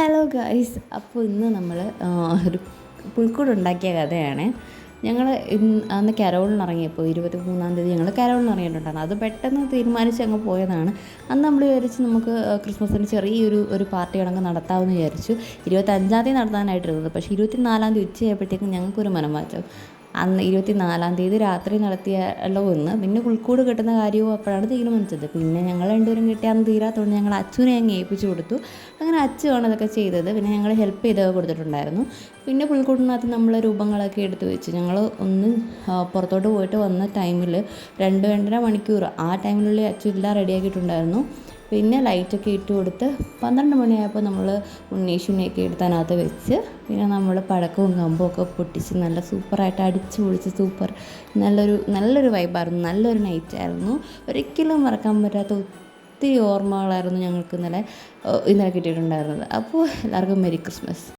Hello guys അപ്പോൾ ഇന്ന് നമ്മൾ ഒരു പുൽക്കൂട് ഉണ്ടാക്കിയ കഥയാണ്. ഞങ്ങൾ ഇന്ന് അന്ന് കരോളിന് ഇറങ്ങിയപ്പോൾ ഇരുപത്തി മൂന്നാം തീയതി ഞങ്ങൾ കരോളിന് ഇറങ്ങിയിട്ടുണ്ടായിരുന്നു അത് പെട്ടെന്ന് തീരുമാനിച്ച് അങ്ങ് പോയതാണ്. അന്ന് നമ്മൾ വിചാരിച്ച് നമുക്ക് ക്രിസ്മസിന് ചെറിയൊരു ഒരു പാർട്ടി കണക്ക് നടത്താമെന്ന് വിചാരിച്ചു. ഇരുപത്തഞ്ചാം തീയതി നടത്താനായിട്ടിരുന്നത്. പക്ഷേ ഇരുപത്തി നാലാം തീയതി ഉച്ചയായപ്പോഴത്തേക്കും ഞങ്ങൾക്കൊരു മനംമാറ്റം. അന്ന് ഇരുപത്തി നാലാം തീയതി രാത്രി നടത്തിയല്ലോ ഒന്ന്. പിന്നെ ഉൾക്കൂട് കിട്ടുന്ന കാര്യവും അപ്പോഴാണ് തീരുമാനിച്ചത്. പിന്നെ ഞങ്ങൾ രണ്ടുപേരും കിട്ടിയാന്ന് തീരാത്തതുകൊണ്ട് ഞങ്ങൾ അച്ഛനെ അങ്ങ് ഏൽപ്പിച്ചു കൊടുത്തു. അങ്ങനെ അച്ഛനാണ് അതൊക്കെ ചെയ്തത്. പിന്നെ ഞങ്ങൾ ഹെൽപ്പ് ചെയ്തൊക്കെ കൊടുത്തിട്ടുണ്ടായിരുന്നു. പിന്നെ പുൽക്കൂടിനകത്ത് നമ്മൾ രൂപങ്ങളൊക്കെ എടുത്തു വെച്ച് ഞങ്ങൾ ഒന്ന് പുറത്തോട്ട് പോയിട്ട് വന്ന ടൈമിൽ രണ്ട് രണ്ടര മണിക്കൂർ ആ ടൈമിനുള്ളിൽ അച്ഛൻ എല്ലാം റെഡിയാക്കിയിട്ടുണ്ടായിരുന്നു പിന്നെ ലൈറ്റൊക്കെ ഇട്ട് കൊടുത്ത് പന്ത്രണ്ട് മണിയായപ്പോൾ നമ്മൾ ഉണ്ണീഷുണ്ണിയൊക്കെ എടുത്തതിനകത്ത് വെച്ച് പിന്നെ നമ്മൾ പഴക്കവും കമ്പും ഒക്കെ പൊട്ടിച്ച് നല്ല സൂപ്പറായിട്ട് അടിച്ച് പൊളിച്ച് സൂപ്പർ നല്ലൊരു നല്ലൊരു വൈബായിരുന്നു നല്ലൊരു നൈറ്റായിരുന്നു ഒരിക്കലും മറക്കാൻ പറ്റാത്ത ഒത്തിരി ഓർമ്മകളായിരുന്നു ഞങ്ങൾക്ക് ഇന്നലെ ഇന്നലെ കിട്ടിയിട്ടുണ്ടായിരുന്നത്. അപ്പോൾ എല്ലാവർക്കും മെരി ക്രിസ്മസ്